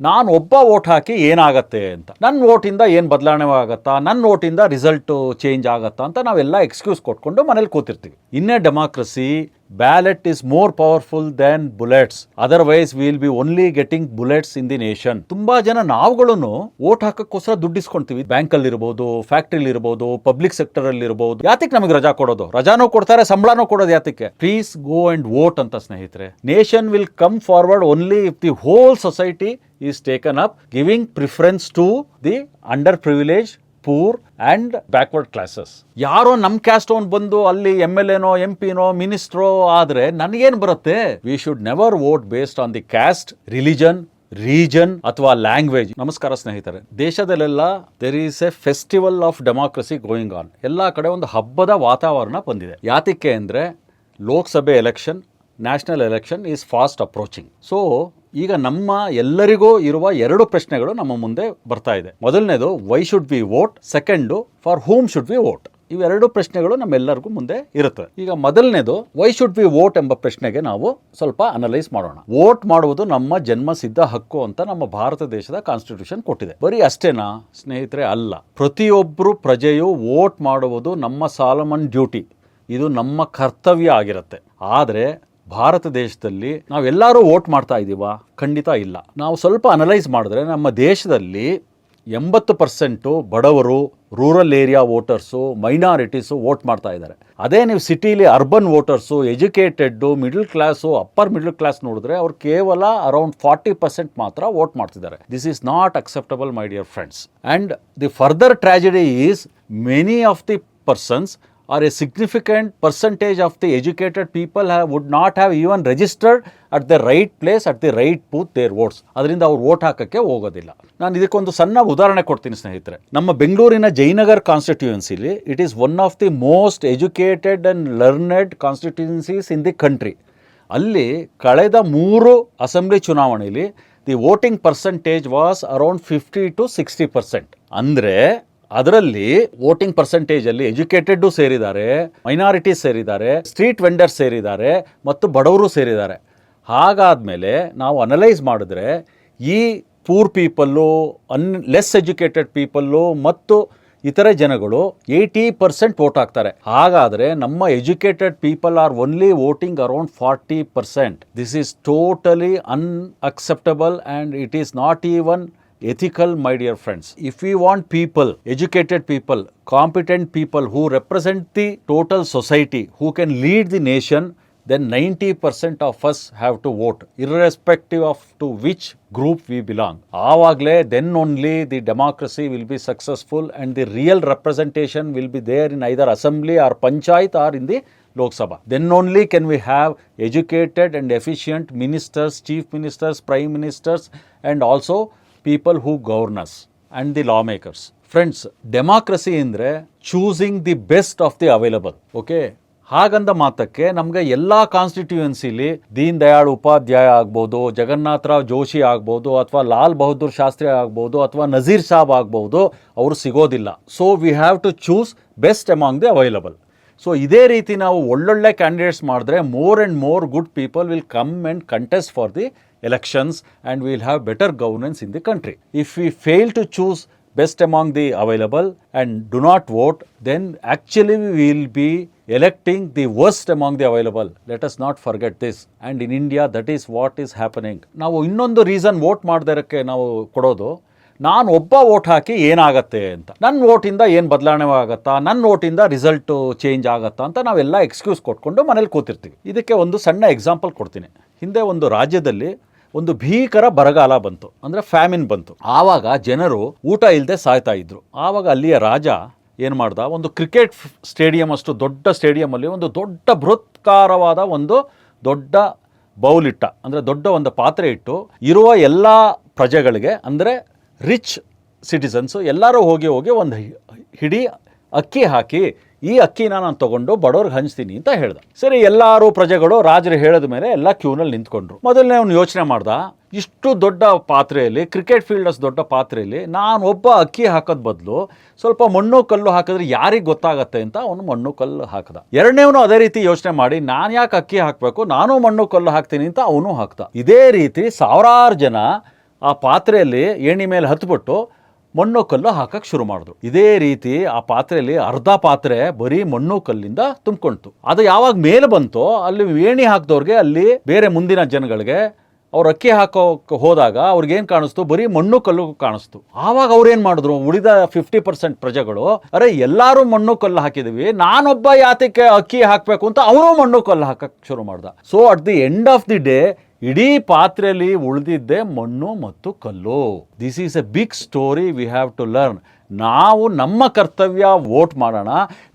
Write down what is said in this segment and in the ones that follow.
ನಾನು ಒಬ್ಬ ಓಟ್ ಹಾಕಿ ಏನಾಗತ್ತೆ ಅಂತ. ನನ್ನ ಓಟಿಂದ ಏನು ಬದಲಾವಣೆ ಆಗತ್ತಾ? ನನ್ನ ಓಟಿಂದ ರಿಸಲ್ಟ್ ಚೇಂಜ್ ಆಗತ್ತಾ ಅಂತ ನಾವೆಲ್ಲ ಎಕ್ಸ್ಕ್ಯೂಸ್ ಕೊಟ್ಕೊಂಡು ಮನೇಲಿ ಕೂತಿರ್ತೀವಿ. ಇನ್ನೇ democracy ballot is more powerful than bullets otherwise will be only getting bullets in the nation ತುಂಬಾ ಜನ ನಾವುಗಳನ್ನು ಓಟ್ ಹಾಕಕ್ಕೋಸ್ಕರ ದುಡ್ಡಿಸ್ಕೊಂತೀವಿ. ಬ್ಯಾಂಕ್ ಅಲ್ಲಿ ಇರ್ಬೋದು ಫ್ಯಾಕ್ಟ್ರಿಲಿ ಇರ್ಬೋದು ಪಬ್ಲಿಕ್ ಸೆಕ್ಟರ್ ಅಲ್ಲಿ ಇರ್ಬೋದು. ಯಾತಕ್ಕೆ ನಮಗೆ ರಜಾ ಕೊಡೋದು? ರಜಾನೂ ಕೊಡ್ತಾರೆ, ಸಂಬಳನೂ ಕೊಡೋದು ಯಾತಕ್ಕೆ? ಪ್ಲೀಸ್ ಗೋ ಅಂಡ್ ವೋಟ್ ಅಂತ ಸ್ನೇಹಿತರೆ. Nation will come forward only if the whole society is taken up giving preference to the under privilege poor and backward classes ಯಾರೋ ನಮ್ಮ ಕ್ಯಾಸ್ಟ್ ಅವ್ನು ಬಂದು ಅಲ್ಲಿ ಎಂ ಎಲ್ ಎನೋ ಎಂ ಪಿನೋ ಮಿನಿಸ್ಟ್ರೋ ಆದರೆ ನನಗೇನು ಬರುತ್ತೆ? We should never vote based on the caste religion region ಅಥವಾ ಲ್ಯಾಂಗ್ವೇಜ್ ನಮಸ್ಕಾರ ಸ್ನೇಹಿತರೆ, ದೇಶದಲ್ಲೆಲ್ಲ there is a festival of democracy going on ಎಲ್ಲ ಕಡೆ ಒಂದು ಹಬ್ಬದ ವಾತಾವರಣ ಬಂದಿದೆ. ಯಾತಕ್ಕೆ ಅಂದರೆ ಲೋಕಸಭೆ election national election is fast approaching so ಈಗ ನಮ್ಮ ಎಲ್ಲರಿಗೂ ಇರುವ ಎರಡು ಪ್ರಶ್ನೆಗಳು ನಮ್ಮ ಮುಂದೆ ಬರ್ತಾ ಇದೆ. ಮೊದಲನೇದು why should we vote second for whom should we vote ಇವೆರಡು ಪ್ರಶ್ನೆಗಳು ನಮ್ಮೆಲ್ಲರಿಗೂ ಮುಂದೆ ಇರುತ್ತೆ. ಈಗ ಮೊದಲನೇದು ವೈ ಶುಡ್ ವಿ ವೋಟ್ ಎಂಬ ಪ್ರಶ್ನೆಗೆ ನಾವು ಸ್ವಲ್ಪ ಅನಲೈಸ್ ಮಾಡೋಣ. ವೋಟ್ ಮಾಡುವುದು ನಮ್ಮ ಜನ್ಮ ಸಿದ್ಧ ಹಕ್ಕು ಅಂತ ನಮ್ಮ ಭಾರತ ದೇಶದ ಕಾನ್ಸ್ಟಿಟ್ಯೂಷನ್ ಕೊಟ್ಟಿದೆ. ಬರೀ ಅಷ್ಟೇನಾ? ಸ್ನೇಹಿತರೆ, ಅಲ್ಲ. ಪ್ರತಿಯೊಬ್ಬರು ಪ್ರಜೆಯು ವೋಟ್ ಮಾಡುವುದು ನಮ್ಮ ಸಾಲಮನ್ ಡ್ಯೂಟಿ ಇದು ನಮ್ಮ ಕರ್ತವ್ಯ ಆಗಿರುತ್ತೆ. ಆದರೆ ಭಾರತ ದೇಶದಲ್ಲಿ ನಾವೆಲ್ಲರೂ ವೋಟ್ ಮಾಡ್ತಾ ಇದ್ದೀವಾ ಖಂಡಿತ ಇಲ್ಲ. ನಾವು ಸ್ವಲ್ಪ ಅನಲೈಸ್ ಮಾಡಿದ್ರೆ ನಮ್ಮ ದೇಶದಲ್ಲಿ ಎಂಬತ್ತು ಪರ್ಸೆಂಟು ಬಡವರು, rural area voters, minorities vote ಮಾಡ್ತಾ ಇದ್ದಾರೆ. ಅದೇ ನೀವು ಸಿಟಿಲಿ urban voters, educated, middle class, upper middle class ನೋಡಿದ್ರೆ ಅವ್ರು ಕೇವಲ ಅರೌಂಡ್ ಫಾರ್ಟಿ ಪರ್ಸೆಂಟ್ ಮಾತ್ರ ವೋಟ್ ಮಾಡ್ತಿದ್ದಾರೆ. This is not acceptable my dear friends and the further tragedy is many of the persons or a significant percentage of the educated people have, would not have even registered at the right place at the right booth their votes ಅದರಿಂದ ಅವ್ರು vote ಹಾಕಕ್ಕೆ ಹೋಗೋದಿಲ್ಲ. ನಾನು ಇದಕ್ಕೊಂದು ಸಣ್ಣ ಉದಾಹರಣೆ ಕೊಡ್ತೀನಿ ಸ್ನೇಹಿತರೆ. ನಮ್ಮ ಬೆಂಗಳೂರಿನ Jayanagar ಕಾನ್ಸ್ಟಿಟ್ಯೂಯೆನ್ಸಿಲಿ it is one of the most educated and learned constituencies in the country ಅಲ್ಲಿ ಕಳೆದ ಮೂರು ಅಸೆಂಬ್ಲಿ ಚುನಾವಣೆಯಲ್ಲಿ the voting percentage was around fifty to sixty percent ಅಂದರೆ ಅದರಲ್ಲಿ ವೋಟಿಂಗ್ ಪರ್ಸೆಂಟೇಜ್ ಅಲ್ಲಿ ಎಜುಕೇಟೆಡ್ ಸೇರಿದ್ದಾರೆ, ಮೈನಾರಿಟೀಸ್ ಸೇರಿದ್ದಾರೆ, ಸ್ಟ್ರೀಟ್ ವೆಂಡರ್ಸ್ ಸೇರಿದ್ದಾರೆ ಮತ್ತು ಬಡವರು ಸೇರಿದ್ದಾರೆ. ಹಾಗಾದ್ಮೇಲೆ ನಾವು ಅನಲೈಸ್ ಮಾಡಿದ್ರೆ ಈ poor people, un, less educated people ಮತ್ತು ಇತರೆ ಜನಗಳು ಏಯ್ಟಿ ಪರ್ಸೆಂಟ್ ವೋಟ್ ಹಾಕ್ತಾರೆ. ಹಾಗಾದರೆ ನಮ್ಮ educated people are only voting around forty percent. This is totally unacceptable and it is not even ethical, my dear friends. If we want people, educated people, competent people who represent the total society, who can lead the nation, then 90% of us have to vote, irrespective of to which group we belong. Avagle, then only the democracy will be successful and the real representation will be there in either assembly or panchayat or in the Lok Sabha. Then only can we have educated and efficient ministers, chief ministers, prime ministers, and also people who governors and the lawmakers friends democracy ಅಂದರೆ choosing the best of the available okay ಹಾಗಂದ ಮಾತಕ್ಕೆ ನಮಗೆ ಎಲ್ಲ ಕಾನ್ಸ್ಟಿಟ್ಯೂಯೆನ್ಸಿಲಿ ದೀನ್ ದಯಾಳ್ ಉಪಾಧ್ಯಾಯ ಆಗ್ಬೋದು ಜಗನ್ನಾಥರಾವ್ ಜೋಶಿ ಆಗ್ಬೋದು, ಅಥವಾ ಲಾಲ್ ಬಹದ್ದೂರ್ ಶಾಸ್ತ್ರಿ ಆಗ್ಬೋದು, ಅಥವಾ ನಜೀರ್ ಸಾಬ್ ಆಗ್ಬೋದು, ಅವರು ಸಿಗೋದಿಲ್ಲ. So we have to choose best among the available so ಇದೇ ರೀತಿ ನಾವು ಒಳ್ಳೊಳ್ಳೆ ಕ್ಯಾಂಡಿಡೇಟ್ಸ್ ಮಾಡಿದ್ರೆ more and more good people will come and contest for the elections and we will have better governance in the country. If we fail to choose best among the available and do not vote, then actually we will be electing the worst among the available. Let us not forget this. And in India, that is what is happening. ನಾವು ಇನ್ನೊಂದು reason vote ಮಾಡದಿರೋಕ್ಕೆ ನಾವು ಕೊಡೋದು ನಾನು ಒಬ್ಬ vote ಹಾಕಿ ಏನಾಗತ್ತೆ ಅಂತ ನನ್ನ ವೋಟಿಂದ ಏನು ಬದಲಾವಣೆ ಆಗತ್ತಾ ನನ್ನ ವೋಟಿಂದ ರಿಸಲ್ಟ್ ಚೇಂಜ್ ಆಗತ್ತಾ ಅಂತ ನಾವೆಲ್ಲ ಎಕ್ಸ್ಕ್ಯೂಸ್ ಕೊಟ್ಕೊಂಡು ಮನೇಲಿ ಕೂತಿರ್ತೀವಿ ಇದಕ್ಕೆ ಒಂದು ಸಣ್ಣ ಎಕ್ಸಾಂಪಲ್ ಕೊಡ್ತೀನಿ ಹಿಂದೆ ಒಂದು ರಾಜ್ಯದಲ್ಲಿ ಒಂದು ಭೀಕರ ಬರಗಾಲ ಬಂತು. ಅಂದರೆ ಫ್ಯಾಮಿನ್ ಬಂತು. ಆವಾಗ ಜನರು ಊಟ ಇಲ್ಲದೆ ಸಾಯ್ತಾ ಇದ್ರು. ಆವಾಗ ಅಲ್ಲಿಯ ರಾಜ ಏನು ಮಾಡ್ದ? ಒಂದು ಕ್ರಿಕೆಟ್ ಸ್ಟೇಡಿಯಂ ಅಷ್ಟು ದೊಡ್ಡ ಸ್ಟೇಡಿಯಮಲ್ಲಿ ಒಂದು ದೊಡ್ಡ ಬೃಹತ್ಕಾರವಾದ ಒಂದು ದೊಡ್ಡ ಬೌಲಿಟ್ಟ ಅಂದರೆ ದೊಡ್ಡ ಒಂದು ಪಾತ್ರೆ ಇಟ್ಟು ಇರುವ ಎಲ್ಲ ಪ್ರಜೆಗಳಿಗೆ, ಅಂದರೆ ರಿಚ್ ಸಿಟಿಸನ್ಸು ಎಲ್ಲರೂ ಹೋಗಿ ಹೋಗಿ ಒಂದು ಹಿಡಿ ಅಕ್ಕಿ ಹಾಕಿ, ಈ ಅಕ್ಕಿನ ನಾನು ತಗೊಂಡು ಬಡವ್ರಿಗೆ ಹಂಚ್ತೀನಿ ಅಂತ ಹೇಳ್ದ. ಸರಿ, ಎಲ್ಲರೂ ಪ್ರಜೆಗಳು, ರಾಜರು ಹೇಳಿದ ಮೇಲೆ ಎಲ್ಲ ಕ್ಯೂನಲ್ಲಿ ನಿಂತ್ಕೊಂಡ್ರು. ಮೊದಲನೇ ಅವ್ನು ಯೋಚನೆ ಮಾಡ್ದ, ಇಷ್ಟು ದೊಡ್ಡ ಪಾತ್ರೆಯಲ್ಲಿ, ಕ್ರಿಕೆಟ್ ಫೀಲ್ಡರ್ಸ್ ದೊಡ್ಡ ಪಾತ್ರೆಯಲ್ಲಿ ನಾನು ಒಬ್ಬ ಅಕ್ಕಿ ಹಾಕೋದ್ ಬದಲು ಸ್ವಲ್ಪ ಮಣ್ಣು ಕಲ್ಲು ಹಾಕಿದ್ರೆ ಯಾರಿಗೆ ಗೊತ್ತಾಗತ್ತೆ ಅಂತ ಅವನು ಮಣ್ಣು ಕಲ್ಲು ಹಾಕದ. ಎರಡನೇವನು ಅದೇ ರೀತಿ ಯೋಚನೆ ಮಾಡಿ, ನಾನು ಯಾಕೆ ಅಕ್ಕಿ ಹಾಕಬೇಕು, ನಾನು ಮಣ್ಣು ಕಲ್ಲು ಹಾಕ್ತೀನಿ ಅಂತ ಅವನು ಹಾಕ್ದ. ಇದೇ ರೀತಿ ಸಾವಿರಾರು ಜನ ಆ ಪಾತ್ರೆಯಲ್ಲಿ ಏಣಿ ಮೇಲೆ ಹತ್ಬಿಟ್ಟು ಮಣ್ಣು ಕಲ್ಲು ಹಾಕಕ್ಕೆ ಶುರು ಮಾಡಿದ್ರು. ಇದೇ ರೀತಿ ಆ ಪಾತ್ರೆಯಲ್ಲಿ ಅರ್ಧ ಪಾತ್ರೆ ಬರೀ ಮಣ್ಣು ಕಲ್ಲಿಂದ ತುಂಬ್ಕೊಳ್ತು ಅದು ಯಾವಾಗ ಮೇಲೆ ಬಂತೋ ಅಲ್ಲಿ ವೇಣಿ ಹಾಕಿದವ್ರಿಗೆ ಅಲ್ಲಿ ಬೇರೆ ಮುಂದಿನ ಜನಗಳಿಗೆ ಅವ್ರು ಅಕ್ಕಿ ಹಾಕೋಕೆ ಹೋದಾಗ ಅವ್ರಿಗೇನು ಕಾಣಿಸ್ತು? ಬರೀ ಮಣ್ಣು ಕಲ್ಲು ಕಾಣಿಸ್ತು. ಆವಾಗ ಅವ್ರೇನು ಮಾಡಿದ್ರು? ಉಳಿದ ಫಿಫ್ಟಿ ಪರ್ಸೆಂಟ್ ಪ್ರಜೆಗಳು, ಅರೆ, ಎಲ್ಲರೂ ಮಣ್ಣು ಕಲ್ಲು ಹಾಕಿದ್ವಿ. ನಾನೊಬ್ಬ ಯಾತಕ್ಕೆ ಅಕ್ಕಿ ಹಾಕಬೇಕು? ಅಂತ ಅವರು ಮಣ್ಣು ಕಲ್ಲು ಹಾಕಕ್ಕೆ ಶುರು ಮಾಡ್ದ. So at the end of the day ಇಡೀ ಪಾತ್ರೆಯಲ್ಲಿ ಉಳಿದಿದ್ದೆ ಮಣ್ಣು ಮತ್ತು ಕಲ್ಲು. This is a big story we have to learn ನಾವು ನಮ್ಮ ಕರ್ತವ್ಯ ವೋಟ್ ಮಾಡೋಣ.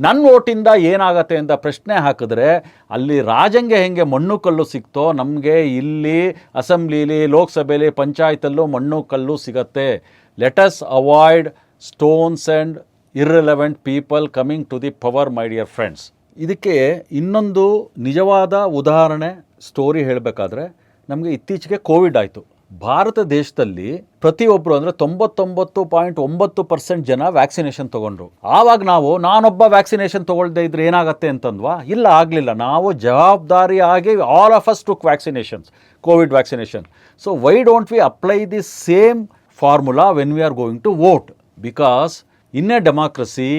ನನ್ನ ವೋಟಿಂದ ಏನಾಗತ್ತೆ ಅಂತ ಪ್ರಶ್ನೆ ಹಾಕಿದ್ರೆ, ಅಲ್ಲಿ ರಾಜಂಗೆ ಹೆಂಗೆ ಮಣ್ಣು ಕಲ್ಲು ಸಿಕ್ತೋ, ನಮಗೆ ಇಲ್ಲಿ ಅಸೆಂಬ್ಲೀಲಿ ಲೋಕಸಭೆಯಲ್ಲಿ ಪಂಚಾಯತಲ್ಲೂ ಮಣ್ಣು ಕಲ್ಲು ಸಿಗತ್ತೆ. Let's avoid stones and irrelevant people coming to the power my dear friends ಇದಕ್ಕೆ ಇನ್ನೊಂದು ನಿಜವಾದ ಉದಾಹರಣೆ ಸ್ಟೋರಿ ಹೇಳಬೇಕಾದ್ರೆ ನಮಗೆ ಇತ್ತೀಚೆಗೆ ಕೋವಿಡ್ ಆಯಿತು. ಭಾರತ ದೇಶದಲ್ಲಿ ಪ್ರತಿಯೊಬ್ಬರು ಅಂದರೆ ತೊಂಬತ್ತೊಂಬತ್ತು ಪಾಯಿಂಟ್ ಒಂಬತ್ತು ಪರ್ಸೆಂಟ್ ಜನ ವ್ಯಾಕ್ಸಿನೇಷನ್ ತೊಗೊಂಡ್ರು. ಆವಾಗ ನಾವು, ನಾನೊಬ್ಬ ವ್ಯಾಕ್ಸಿನೇಷನ್ ತೊಗೊಳ್ದೇ ಇದ್ರೆ ಏನಾಗುತ್ತೆ ಅಂತಂದ್ವಾ? ಇಲ್ಲ, ಆಗಲಿಲ್ಲ. ನಾವು ಜವಾಬ್ದಾರಿಯಾಗಿ all of us took vaccinations COVID vaccination so why don't we apply the same formula when we are going to vote because in a democracy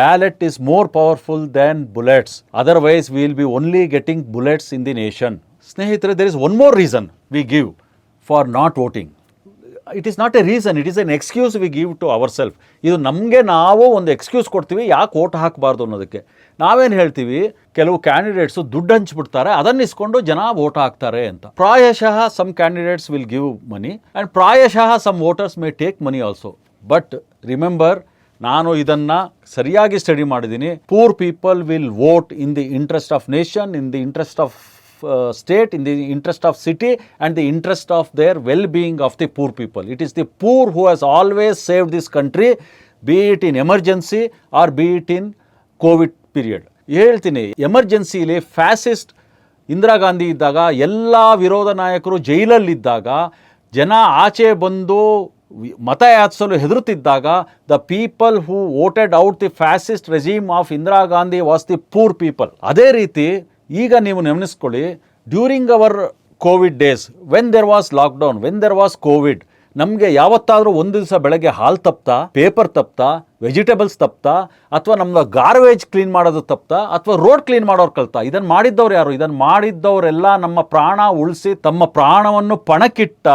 ballot is more powerful than bullets otherwise will be only getting bullets in the nation. ಸ್ನೇಹಿತರೆ, there is one more reason we give for not voting it is not a reason it is an excuse we give to our self ಇದು ನಮಗೆ ನಾವು ಒಂದು excuse ಕೊಡ್ತೀವಿ, ಯಾಕೆ vote ಹಾಕಬಾರ್ದು ಅನ್ನೋದಕ್ಕೆ. ನಾವೇನು ಹೇಳ್ತೀವಿ, ಕೆಲವು ಕ್ಯಾಂಡಿಡೇಟ್ಸು ದುಡ್ಡು ಹಂಚ್ಬಿಡ್ತಾರೆ, ಅದನ್ನ ಇಸ್ಕೊಂಡು ಜನ ವೋಟ್ ಹಾಕ್ತಾರೆ ಅಂತ. ಪ್ರಾಯಶಃ some candidates will give money and ಪ್ರಾಯಶಃ some voters may take money also but remember ನಾನು ಇದನ್ನು ಸರಿಯಾಗಿ ಸ್ಟಡಿ ಮಾಡಿದ್ದೀನಿ. Poor people will vote in the interest of nation in the interest of state in the interest of city and the interest of their well being of the poor people it is the poor who has always save this country be it in emergency or be it in COVID period ಹೇಳ್ತೀನಿ ಎಮರ್ಜೆನ್ಸಿಲಿ fascist Indira Gandhi ಇದ್ದಾಗ ಎಲ್ಲ ವಿರೋಧ ನಾಯಕರು ಜೈಲಲ್ಲಿದ್ದಾಗ, ಜನ ಆಚೆ ಬಂದು ಮತ ಯಾಚಿಸಲು ಹೆದರುತ್ತಿದ್ದಾಗ the people who voted out the fascist regime of Indira Gandhi was the poor people ಅದೇ ರೀತಿ ಈಗ ನೀವು ನೆನಪಿಸ್ಕೊಳ್ಳಿ during our COVID days when there was lockdown when there was COVID ನಮಗೆ ಯಾವತ್ತಾದರೂ ಒಂದು ದಿವಸ ಬೆಳಗ್ಗೆ ಹಾಲು ತಪ್ತಾ ಪೇಪರ್ ತಪ್ತಾ ವೆಜಿಟೇಬಲ್ಸ್ ತಪ್ತಾ, ಅಥವಾ ನಮ್ಮ ಗಾರ್ವೇಜ್ ಕ್ಲೀನ್ ಮಾಡೋದು ತಪ್ತಾ, ಅಥವಾ ರೋಡ್ ಕ್ಲೀನ್ ಮಾಡೋರು ಕಲ್ತಾ ಇದನ್ನು ಮಾಡಿದ್ದವ್ರು ಯಾರು? ಇದನ್ನು ಮಾಡಿದ್ದವರೆಲ್ಲ ನಮ್ಮ ಪ್ರಾಣ ಉಳಿಸಿ ತಮ್ಮ ಪ್ರಾಣವನ್ನು ಪಣಕ್ಕಿಟ್ಟ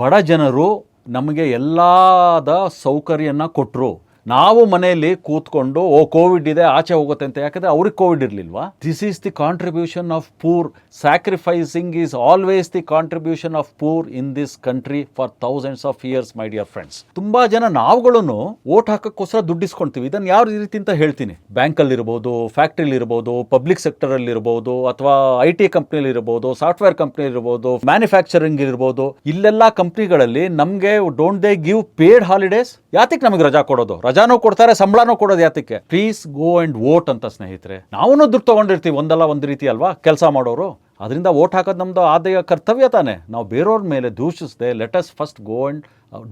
ಬಡ ಜನರು ನಮಗೆ ಎಲ್ಲದ ಸೌಕರ್ಯನ ಕೊಟ್ಟರು ನಾವು ಮನೆಯಲ್ಲಿ ಕೂತ್ಕೊಂಡು, ಓ ಕೋವಿಡ್ ಇದೆ, ಆಚೆ ಹೋಗುತ್ತೆ ಅಂತ. ಯಾಕಂದ್ರೆ ಅವ್ರಿಗೆ COVID ಇರಲಿಲ್ವಾ? This is the contribution of poor sacrificing is always the contribution of poor in this country for thousands of years my dear friends ತುಂಬಾ ಜನ ನಾವುಗಳನ್ನು ಓಟ್ ಹಾಕಕ್ಕೋಸ್ಕರ ದುಡ್ಡಿಸ್ಕೊಳ್ತೀವಿ ಇದನ್ನು ಯಾವ ರೀತಿ ಅಂತ ಹೇಳ್ತೀನಿ. ಬ್ಯಾಂಕಲ್ಲಿ ಇರ್ಬೋದು ಫ್ಯಾಕ್ಟ್ರಿಲಿ ಇರ್ಬೋದು ಪಬ್ಲಿಕ್ ಸೆಕ್ಟರ್ ಅಲ್ಲಿ ಇರ್ಬೋದು ಅಥವಾ ಐ ಟಿ ಅಲ್ಲಿ ಇರ್ಬೋದು ಸಾಫ್ಟ್ವೇರ್ ಕಂಪ್ನಿ ಇರ್ಬೋದು ಮ್ಯಾನುಫ್ಯಾಕ್ಚರಿಂಗ್ ಇರ್ಬೋದು ಇಲ್ಲೆಲ್ಲ ಕಂಪ್ನಿಗಳಲ್ಲಿ ನಮಗೆ don't they give paid holidays ಯಾತಕ್ಕೆ ನಮಗೆ ರಜಾ ಕೊಡೋದು? ರಜಾನೂ ಕೊಡ್ತಾರೆ, ಸಂಬಳನೂ ಕೊಡೋದು ಯಾತಕ್ಕೆ? ಪ್ಲೀಸ್ ಗೋ ಅಂಡ್ ವೋಟ್ ಅಂತ ಸ್ನೇಹಿತರೆ. ನಾವು ದುಡ್ಡು ತಗೊಂಡಿರ್ತೀವಿ, ಒಂದಲ್ಲ ಒಂದು ರೀತಿ ಅಲ್ವಾ ಕೆಲಸ ಮಾಡೋರು? ಅದರಿಂದ ವೋಟ್ ಹಾಕೋದು ನಮ್ದು ಆದಾಯ, ಕರ್ತವ್ಯ ತಾನೆ. ನಾವು ಬೇರೆಯವ್ರ ಮೇಲೆ ದೂಷಿಸದೆ us first go and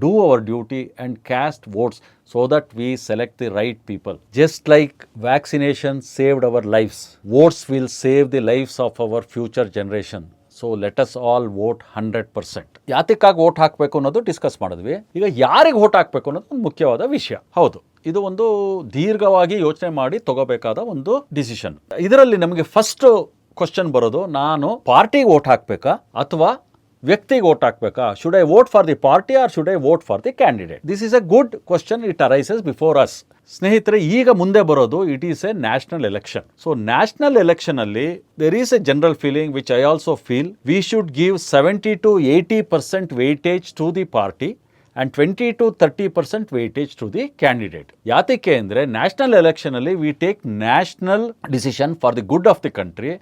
do our duty and cast votes so that we select the right people just like vaccination saved our lives votes will save the lives of our future generation so let us all vote hundred percent ಯಾತಕ್ಕಾಗಿ vote ಹಾಕಬೇಕು ಅನ್ನೋದು discuss ಮಾಡಿದ್ವಿ. ಈಗ ಯಾರಿಗೆ vote ಹಾಕಬೇಕು ಅನ್ನೋದು ಒಂದು ಮುಖ್ಯವಾದ ವಿಷಯ. ಹೌದು. ಇದು ಒಂದು ದೀರ್ಘವಾಗಿ ಯೋಚನೆ ಮಾಡಿ ತಗೋಬೇಕಾದ ಒಂದು ಡಿಸಿಷನ್ ಇದರಲ್ಲಿ ನಮಗೆ ಫಸ್ಟ್ ಕ್ವಶನ್ ಬರೋದು, ನಾನು ಪಾರ್ಟಿಗೆ ವೋಟ್ ಹಾಕಬೇಕಾ ಅಥವಾ ವ್ಯಕ್ತಿಗೆ ವೋಟ್ ಹಾಕ್ಬೇಕಾ? Should I vote for the party or should I vote for the candidate this is a good question it arises before us ಸ್ನೇಹಿತರೆ, ಈಗ ಮುಂದೆ ಬರೋದು it is a national election so national election ಅಲ್ಲಿ there is a general feeling which I also feel we should give seventy to eighty percent weightage to the party and twenty to thirty percent weightage to the candidate ಯಾತಕ್ಕೆ ಅಂದರೆ national ಎಲೆಕ್ಷನಲ್ಲಿ we take national decision for the good of the country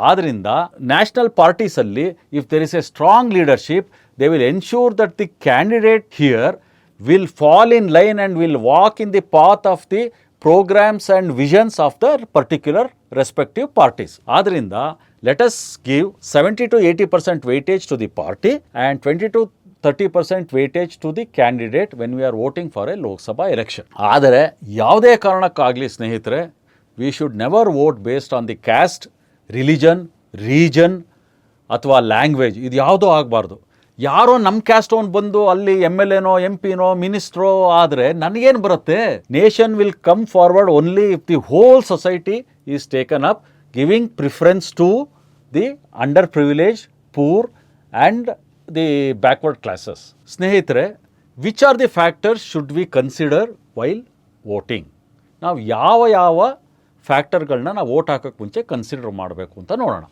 ಆದ್ದರಿಂದ national ಪಾರ್ಟೀಸಲ್ಲಿ if there is a strong leadership they will ensure that the candidate here will fall in line and will walk in the path of the programmes and visions of the particular respective parties ಆದ್ದರಿಂದ let us give seventy to eighty percent weightage to the party and twenty to thirty percent weightage to the candidate when we are voting for a Lok Sabha election ಆದರೆ ಯಾವುದೇ ಕಾರಣಕ್ಕಾಗಲಿ ಸ್ನೇಹಿತರೆ we should never vote based on the caste religion, region ಅಥವಾ language, ಇದು ಯಾವುದೂ ಆಗಬಾರ್ದು. ಯಾರೋ ನಮ್ಮ ಕ್ಯಾಸ್ಟ್ ಅವ್ನು ಬಂದು ಅಲ್ಲಿ ಎಂ ಎಲ್ ಎನೋ ಎಂ ಪಿನೋ ಮಿನಿಸ್ಟ್ರೋ ಆದರೆ ನನಗೇನು ಬರುತ್ತೆ? Nation will come forward only if the whole society is taken up giving preference to the under privilege poor and the backward classes ಸ್ನೇಹಿತರೆ which are the factors should we consider while voting ನಾವು ಯಾವ ಯಾವ ಫ್ಯಾಕ್ಟರ್ಗಳನ್ನ ನಾವು vote ಹಾಕೋಕ್ಕೆ ಮುಂಚೆ consider ಮಾಡಬೇಕು ಅಂತ ನೋಡೋಣ.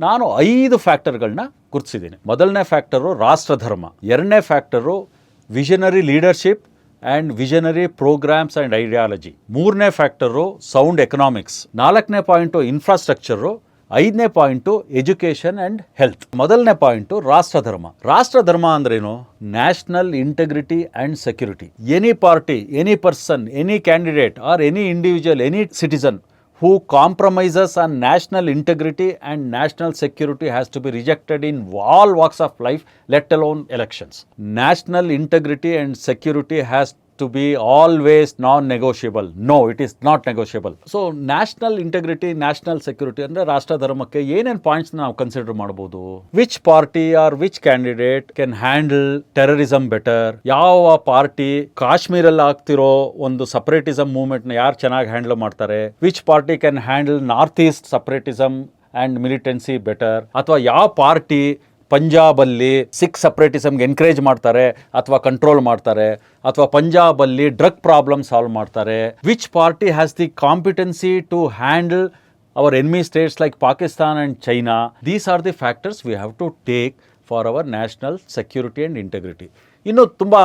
ನಾನು ಐದು ಫ್ಯಾಕ್ಟರ್ಗಳನ್ನ ಗುರುತಿಸಿದ್ದೀನಿ ಮೊದಲನೇ ಫ್ಯಾಕ್ಟರು ರಾಷ್ಟ್ರಧರ್ಮ ಎರಡನೇ factor visionary leadership and visionary programs and ideology ಮೂರನೇ ಫ್ಯಾಕ್ಟರು ಸೌಂಡ್ ಎಕನಾಮಿಕ್ಸ್ ನಾಲ್ಕನೇ ಪಾಯಿಂಟು ಇನ್ಫ್ರಾಸ್ಟ್ರಕ್ಚರು ಐದನೇ ಪಾಯಿಂಟು ಎಜುಕೇಷನ್ ಆ್ಯಂಡ್ ಹೆಲ್ತ್ ಮೊದಲನೇ ಪಾಯಿಂಟು ರಾಷ್ಟ್ರಧರ್ಮ ರಾಷ್ಟ್ರಧರ್ಮ ಅಂದ್ರೇನು? National integrity and security any party any person any candidate or any individual any citizen who compromises on national integrity and national security has to be rejected in all walks of life, let alone elections. National integrity and security has to be always non-negotiable. No, it is not negotiable. So, national integrity, national security ಅಂದರೆ ರಾಷ್ಟ್ರ ಧರ್ಮಕ್ಕೆ ಏನೇನು points ನಾವು consider ಮಾಡ್ಬೋದು which party are which candidate can handle terrorism better ಯಾವ party ಕಾಶ್ಮೀರಲ್ಲಿ ಆಗ್ತಿರೋ ಒಂದು ಸಪರೇಟಿಸಮ್ ಮೂವ್ಮೆಂಟ್ನ ಯಾರು ಚೆನ್ನಾಗಿ ಹ್ಯಾಂಡಲ್ ಮಾಡ್ತಾರೆ which party can handle north east separatism and militancy better ಅಥವಾ ಯಾವ ಪಾರ್ಟಿ ಪಂಜಾಬಲ್ಲಿ ಸಿಖ್ ಸಪ್ರೇಟಿಸಮ್ಗೆ ಎನ್ಕರೇಜ್ ಮಾಡ್ತಾರೆ ಅಥವಾ ಕಂಟ್ರೋಲ್ ಮಾಡ್ತಾರೆ ಅಥವಾ ಪಂಜಾಬಲ್ಲಿ ಡ್ರಗ್ ಪ್ರಾಬ್ಲಮ್ ಸಾಲ್ವ್ ಮಾಡ್ತಾರೆ. Which party has the competency to handle our enemy states like Pakistan and China these are the factors we have to take for our national security and integrity ಇನ್ನು ತುಂಬ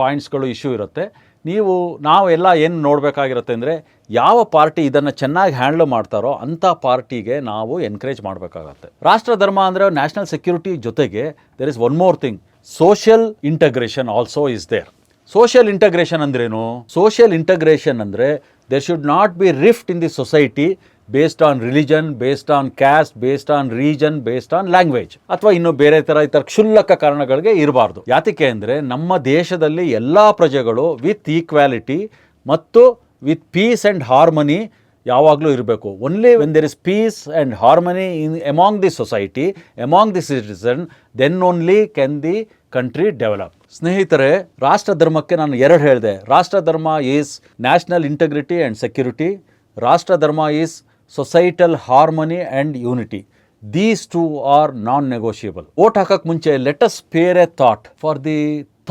ಪಾಯಿಂಟ್ಸ್ಗಳು issue ಇರುತ್ತೆ. ನೀವು, ನಾವು ಎಲ್ಲ ಏನು ನೋಡಬೇಕಾಗಿರುತ್ತೆ ಅಂದರೆ, ಯಾವ ಪಾರ್ಟಿ ಇದನ್ನು ಚೆನ್ನಾಗಿ ಹ್ಯಾಂಡಲ್ ಮಾಡ್ತಾರೋ ಅಂಥ ಪಾರ್ಟಿಗೆ ನಾವು ಎನ್ಕರೇಜ್ ಮಾಡಬೇಕಾಗತ್ತೆ. ರಾಷ್ಟ್ರ ಧರ್ಮ ಅಂದರೆ ನ್ಯಾಷನಲ್ ಸೆಕ್ಯೂರಿಟಿ ಜೊತೆಗೆ there is one more thing social integration also is there social integration ಅಂದ್ರೇನು? ಸೋಷಿಯಲ್ ಇಂಟಗ್ರೇಷನ್ ಅಂದರೆ there should not be rift in the society based on religion based on caste based on region based on language ಅಥವಾ ಇನ್ನು ಬೇರೆ ಥರ ಈ ಥರ ಕ್ಷುಲ್ಲಕ ಕಾರಣಗಳಿಗೆ ಇರಬಾರ್ದು. ಯಾತಕ್ಕೆ ಅಂದರೆ ನಮ್ಮ ದೇಶದಲ್ಲಿ ಎಲ್ಲ ಪ್ರಜೆಗಳು ವಿತ್ ಈಕ್ವಾಲಿಟಿ ಮತ್ತು ವಿತ್ ಪೀಸ್ ಆ್ಯಂಡ್ ಹಾರ್ಮನಿ ಯಾವಾಗಲೂ ಇರಬೇಕು. Only when there is peace and harmony in among the society among the citizen then only can the country develop ಸ್ನೇಹಿತರೆ ರಾಷ್ಟ್ರ ಧರ್ಮಕ್ಕೆ ನಾನು ಎರಡು ಹೇಳಿದೆ. ರಾಷ್ಟ್ರ ಧರ್ಮ is national integrity and security ರಾಷ್ಟ್ರ ಧರ್ಮ is societal harmony and unity these two are non negotiable vote ಹಾಕಕ್ಕೆ ಮುಂಚೆ let us spare a thought for the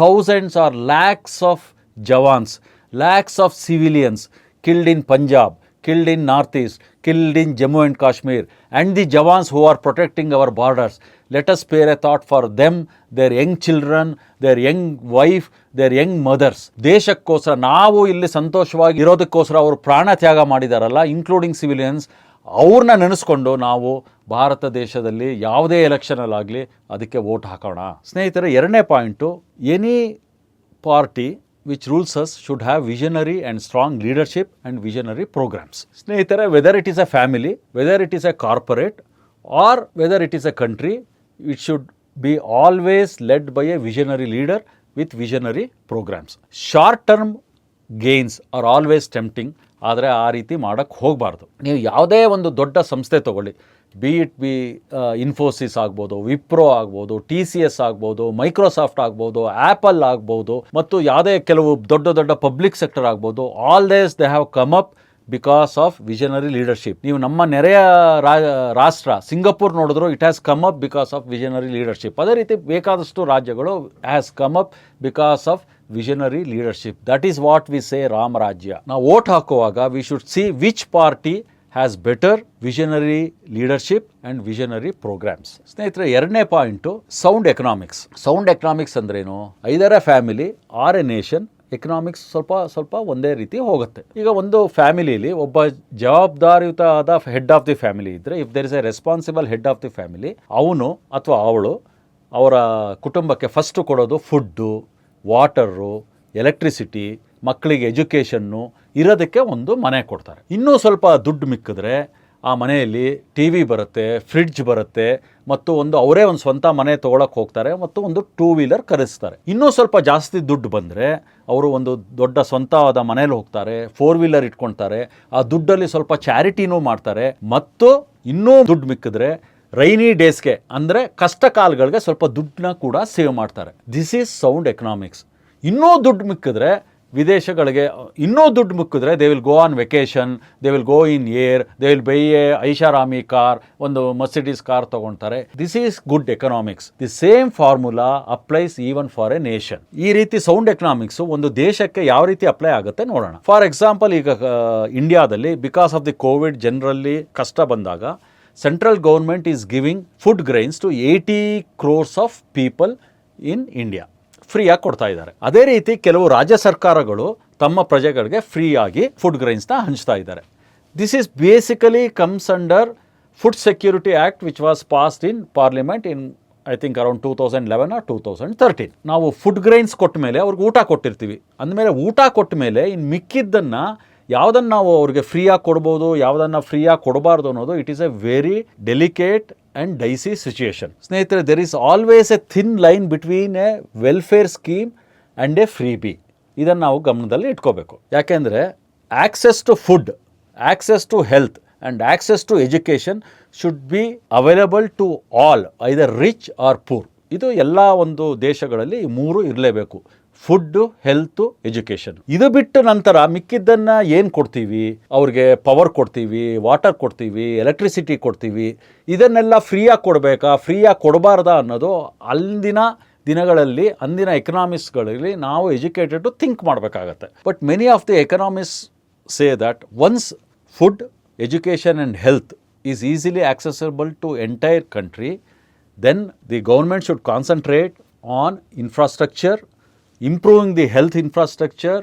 thousands or lakhs of jawans lakhs of civilians killed in Punjab, killed in Northeast, killed in Jammu and Kashmir, and the Jawans who are protecting our borders. Let us spare a thought for them, their young children, their young wife, their young mothers ದೇಶಕ್ಕೋಸ್ಕರ ನಾವು ಇಲ್ಲಿ ಸಂತೋಷವಾಗಿ ಇರೋದಕ್ಕೋಸ್ಕರ ಅವರು ಪ್ರಾಣ ತ್ಯಾಗ ಮಾಡಿದಾರಲ್ಲ including civilians ಅವ್ರನ್ನ ನೆನೆಸ್ಕೊಂಡು ನಾವು ಭಾರತ ದೇಶದಲ್ಲಿ ಯಾವುದೇ ಎಲೆಕ್ಷನಲ್ಲಾಗಲಿ ಅದಕ್ಕೆ ವೋಟ್ ಹಾಕೋಣ. ಸ್ನೇಹಿತರೆ ಎರಡನೇ point any party which rules us should have visionary and strong leadership and visionary programs ಸ್ನೇಹಿತರೆ whether it is a family whether it is a corporate or whether it is a country it should be always led by a visionary leader with visionary programs short term gains are always tempting ಆದರೆ ಆ ರೀತಿ ಮಾಡೋಕ್ಕೆ ಹೋಗಬಾರ್ದು. ನೀವು ಯಾವುದೇ ಒಂದು ದೊಡ್ಡ ಸಂಸ್ಥೆ ತಗೊಳ್ಳಿ ಬಿ ಇಟ್ ಬಿ ಇನ್ಫೋಸಿಸ್ ಆಗ್ಬೋದು ವಿಪ್ರೋ ಆಗ್ಬೋದು ಟಿ ಸಿ ಎಸ್ ಆಗ್ಬೋದು ಮೈಕ್ರೋಸಾಫ್ಟ್ ಆಗ್ಬೋದು ಆ್ಯಪಲ್ ಆಗ್ಬೋದು, ಮತ್ತು ಯಾವುದೇ ಕೆಲವು ದೊಡ್ಡ ದೊಡ್ಡ ಪಬ್ಲಿಕ್ ಸೆಕ್ಟರ್ ಆಗ್ಬೋದು all these they have come up because of visionary leadership ನೀವು ನಮ್ಮ ನೆರೆಯ ರಾಷ್ಟ್ರ ಸಿಂಗಪುರ್ ನೋಡಿದ್ರು it has come up because of visionary leadership ಅದೇ ರೀತಿ ಬೇಕಾದಷ್ಟು ರಾಜ್ಯಗಳು has come up because of visionary leadership that is what we say Ramrajya ನಾವು ವೋಟ್ ಹಾಕುವಾಗ we should see which party has better visionary leadership and visionary programs ಸ್ನೇಹಿತರೆ, ಎರಡನೇ point sound economics sound economics ಅಂದ್ರೇನು? Either family or a nation economics ಸ್ವಲ್ಪ ಸ್ವಲ್ಪ ಒಂದೇ ರೀತಿ ಹೋಗುತ್ತೆ. ಈಗ ಒಂದು ಫ್ಯಾಮಿಲಿಯಲ್ಲಿ ಒಬ್ಬ ಜವಾಬ್ದಾರಿಯುತ ಆದ ಹೆಡ್ ಆಫ್ ದಿ ಫ್ಯಾಮಿಲಿ ಇದ್ದರೆ if there is a responsible head of the family ಅವನು ಅಥವಾ ಅವಳು ಅವರ ಕುಟುಂಬಕ್ಕೆ ಫಸ್ಟ್ ಕೊಡೋದು ಫುಡ್ಡು ವಾಟರು ಎಲೆಕ್ಟ್ರಿಸಿಟಿ ಮಕ್ಕಳಿಗೆ ಎಜುಕೇಷನ್ನು ಇರೋದಕ್ಕೆ ಒಂದು ಮನೆ ಕೊಡ್ತಾರೆ. ಇನ್ನೂ ಸ್ವಲ್ಪ ದುಡ್ಡು ಮಿಕ್ಕಿದ್ರೆ ಆ ಮನೆಯಲ್ಲಿ ಟಿ ವಿ ಬರುತ್ತೆ ಫ್ರಿಡ್ಜ್ ಬರುತ್ತೆ ಮತ್ತು ಒಂದು ಅವರೇ ಒಂದು ಸ್ವಂತ ಮನೆ ತೊಗೊಳಕ್ಕೆ ಹೋಗ್ತಾರೆ ಮತ್ತು ಒಂದು ಟೂ ವೀಲರ್ ಕರೆಸ್ತಾರೆ ಇನ್ನೂ ಸ್ವಲ್ಪ ಜಾಸ್ತಿ ದುಡ್ಡು ಬಂದರೆ ಅವರು ಒಂದು ದೊಡ್ಡ ಸ್ವಂತವಾದ ಮನೇಲಿ ಹೋಗ್ತಾರೆ ಫೋರ್ ವೀಲರ್ ಇಟ್ಕೊಳ್ತಾರೆ ಆ ದುಡ್ಡಲ್ಲಿ ಸ್ವಲ್ಪ ಚಾರಿಟಿನೂ ಮಾಡ್ತಾರೆ ಮತ್ತು ಇನ್ನೂ ದುಡ್ಡು ಮಿಕ್ಕಿದ್ರೆ ರೈನಿ ಡೇಸ್ಗೆ ಅಂದರೆ ಕಷ್ಟ ಕಾಲಗಳಿಗೆ ಸ್ವಲ್ಪ ದುಡ್ಡನ್ನ ಕೂಡ ಸೇವ್ ಮಾಡ್ತಾರೆ. ದಿಸ್ ಈಸ್ ಸೌಂಡ್ ಎಕನಾಮಿಕ್ಸ್ ಇನ್ನೂ ದುಡ್ಡು ಮಿಕ್ಕಿದ್ರೆ ವಿದೇಶಗಳಿಗೆ, ಇನ್ನೂ ದುಡ್ಡು ಮುಕ್ಕಿದ್ರೆ they will go on vacation they will go in air they will buy a ಐಷಾರಾಮಿ ಕಾರ್ ಒಂದು ಮರ್ಸಿಡೀಸ್ ಕಾರ್ ತಗೊಳ್ತಾರೆ this is good economics the same formula applies even for a nation ಈ ರೀತಿ ಸೌಂಡ್ ಎಕನಾಮಿಕ್ಸ್ ಒಂದು ದೇಶಕ್ಕೆ ಯಾವ ರೀತಿ apply ಆಗುತ್ತೆ ನೋಡೋಣ. ಫಾರ್ ಎಕ್ಸಾಂಪಲ್ ಈಗ ಇಂಡಿಯಾದಲ್ಲಿ ಬಿಕಾಸ್ ಆಫ್ ದಿ ಕೋವಿಡ್ ಜನರಲ್ಲಿ ಕಷ್ಟ ಬಂದಾಗ central government is giving food grains to eighty crores of people in India ಫ್ರೀಯಾಗಿ ಕೊಡ್ತಾ ಇದ್ದಾರೆ. ಅದೇ ರೀತಿ ಕೆಲವು ರಾಜ್ಯ ಸರ್ಕಾರಗಳು ತಮ್ಮ ಪ್ರಜೆಗಳಿಗೆ ಫ್ರೀಯಾಗಿ ಫುಡ್ ಗ್ರೈನ್ಸ್ನ ಹಂಚ್ತಾ ಇದ್ದಾರೆ. This is basically comes under food security act which was passed in parliament in I think around two thousand eleven or two thousand thirteen ನಾವು ಫುಡ್ ಗ್ರೈನ್ಸ್ ಕೊಟ್ಟ ಮೇಲೆ ಅವ್ರಿಗೆ ಊಟ ಕೊಟ್ಟಿರ್ತೀವಿ. ಅಂದಮೇಲೆ ಊಟ ಕೊಟ್ಟ ಮೇಲೆ ಇನ್ನು ಮಿಕ್ಕಿದ್ದನ್ನು ಯಾವುದನ್ನು ನಾವು ಅವ್ರಿಗೆ ಫ್ರೀಯಾಗಿ ಕೊಡ್ಬೋದು, ಯಾವುದನ್ನು ಫ್ರೀಯಾಗಿ ಕೊಡಬಾರ್ದು ಅನ್ನೋದು it is a very delicate and dicey situation ಸ್ನೇಹಿತರೆ there is always a thin line between a welfare scheme and a freebie ಇದನ್ನು ನಾವು ಗಮನದಲ್ಲಿ ಇಟ್ಕೋಬೇಕು. ಯಾಕೆಂದರೆ access to food access to health and access to education should be available to all either rich or poor ಇದು ಎಲ್ಲ ಒಂದು ದೇಶಗಳಲ್ಲಿ ಮೂರು ಇರಲೇಬೇಕು. Food health education. ಇದು ಬಿಟ್ಟು ನಂತರ ಮಿಕ್ಕಿದ್ದನ್ನು ಏನು ಕೊಡ್ತೀವಿ? ಅವ್ರಿಗೆ ಪವರ್ ಕೊಡ್ತೀವಿ ವಾಟರ್ ಕೊಡ್ತೀವಿ ಎಲೆಕ್ಟ್ರಿಸಿಟಿ ಕೊಡ್ತೀವಿ. ಇದನ್ನೆಲ್ಲ ಫ್ರೀಯಾಗಿ ಕೊಡಬೇಕಾ? ಫ್ರೀಯಾಗಿ ಕೊಡಬಾರ್ದಾ ಅನ್ನೋದು ಅಂದಿನ ದಿನಗಳಲ್ಲಿ ಅಂದಿನ ಎಕನಾಮಿಸ್ಗಳಲ್ಲಿ ನಾವು ಎಜುಕೇಟೆಡ್ ಥಿಂಕ್ ಮಾಡಬೇಕಾಗತ್ತೆ. But many of the economists say that once food education and health is easily accessible to entire country then the government should concentrate on infrastructure, improving the health infrastructure,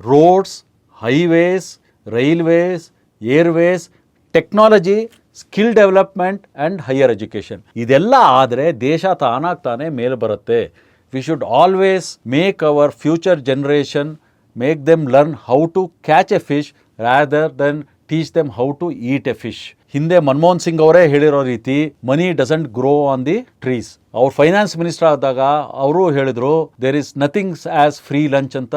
roads, highways, railways, airways, technology skill development and higher education ಇದೆಲ್ಲ ಆದರೆ ದೇಶ ತಾನಾಗಿ ತಾನೇ ಮೇಲೆ ಬರುತ್ತೆ. We should always make our future generation make them learn how to catch a fish rather than teach them how to eat a fish ಹಿಂದೆ ಮನಮೋಹನ್ ಸಿಂಗ್ ಅವರೇ ಹೇಳಿರೋ ರೀತಿ money doesn't grow on the trees ಅವ್ರು ಫೈನಾನ್ಸ್ ಮಿನಿಸ್ಟರ್ ಆದಾಗ ಅವರು ಹೇಳಿದರು there is nothings as free lunch ಅಂತ